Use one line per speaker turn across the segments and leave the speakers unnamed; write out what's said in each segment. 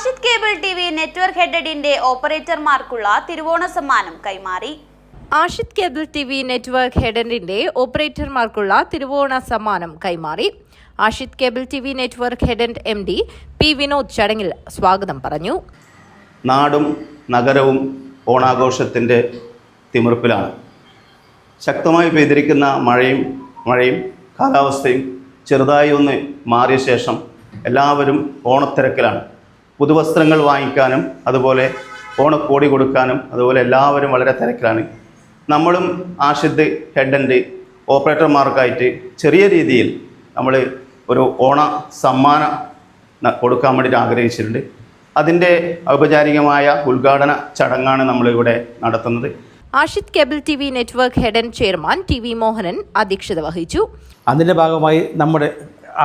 Ashid cable T V network ഹെഡഡിന്റെ ഓപ്പറേറ്റർമാർക്കുള്ള തിരുവോണ സമ്മാനം കൈമാറി.
Ashid cable T V network ഹെഡന്റിന്റെ ഓപ്പറേറ്റർമാർക്കുള്ള തിരുവോണ സമ്മാനം കൈമാറി. Ashid cable T V network headend M D P Vinod ചടങ്ങിൽ സ്വാഗതം പറഞ്ഞു.
നാടും നഗരവും ഓണാഘോഷത്തിന്റെ തിമിർപ്പിലാണ്. ശക്തമായി പെയ്തിരിക്കുന്ന മഴയും മഴയും കാലാവസ്ഥയും ചെറുതായി ഒന്ന് മാറിയ ശേഷം എല്ലാവരും ഓണത്തിരക്കിലാണ്. പുതുവസ്ത്രങ്ങൾ വാങ്ങിക്കാനും അതുപോലെ ഓണക്കോടി കൊടുക്കാനും അതുപോലെ എല്ലാവരും വളരെ തിരക്കിലാണ്. നമ്മളും ആഷിദ് ഹെഡന്റ് ഓപ്പറേറ്റർമാർക്കായിട്ട് ചെറിയ രീതിയിൽ നമ്മൾ ഒരു ഓണ സമ്മാന കൊടുക്കാൻ വേണ്ടിയിട്ട് ആഗ്രഹിച്ചിട്ടുണ്ട്. അതിന്റെ ഔപചാരികമായ ഉദ്ഘാടന ചടങ്ങാണ് നമ്മളിവിടെ നടത്തുന്നത്.
Ashid cable T V network headend chairman T V Mohanan അധ്യക്ഷത വഹിച്ചു.
അതിന്റെ ഭാഗമായി നമ്മുടെ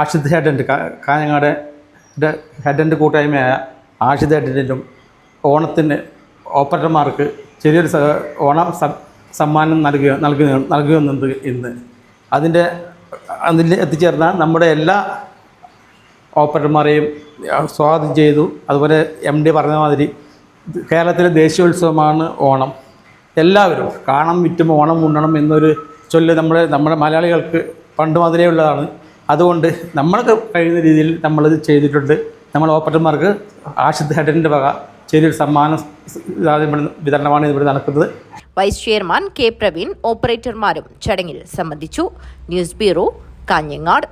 ആഷിദ് ഹെഡന്റ് കാഞ്ഞങ്ങാട് ഹെഡന്റ് കൂട്ടായ്മയായ ആഷിദ് ഹെഡന്റും ഓണത്തിന് ഓപ്പറേറ്റർമാർക്ക് ചെറിയൊരു ഓണ സമ്മാനം നൽകുക നൽകുക നൽകുന്നുണ്ട് ഇന്ന്. അതിന്റെ അതിൽ എത്തിച്ചേർന്ന നമ്മുടെ എല്ലാ ഓപ്പറേറ്റർമാരെയും സ്വാഗതം ചെയ്തു. അതുപോലെ എം ഡി പറഞ്ഞ മാതിരി കേരളത്തിലെ ദേശീയോത്സവമാണ് ഓണം. എല്ലാവരും കാണാൻ വിറ്റും ഓണം ഉണ്ണണം എന്നൊരു ചൊല്ല് നമ്മുടെ നമ്മുടെ മലയാളികൾക്ക് പണ്ട് മാതിരിയുള്ളതാണ് അതുകൊണ്ട് നമ്മൾക്ക് കഴിയുന്ന രീതിയിൽ നമ്മളിത് ചെയ്തിട്ടുണ്ട്. നമ്മൾ ഓപ്പറേറ്റർമാർക്ക് ആഷിദ് ഹെഡന്റെ വക ചെറിയൊരു സമ്മാനം വിതരണമാണ് ഇവിടെ നടക്കുന്നത്.
വൈസ് ചെയർമാൻ കെ പ്രവീൺ ഓപ്പറേറ്റർമാരും ചടങ്ങിൽ സംബന്ധിച്ചു. News bureau Kanhangad.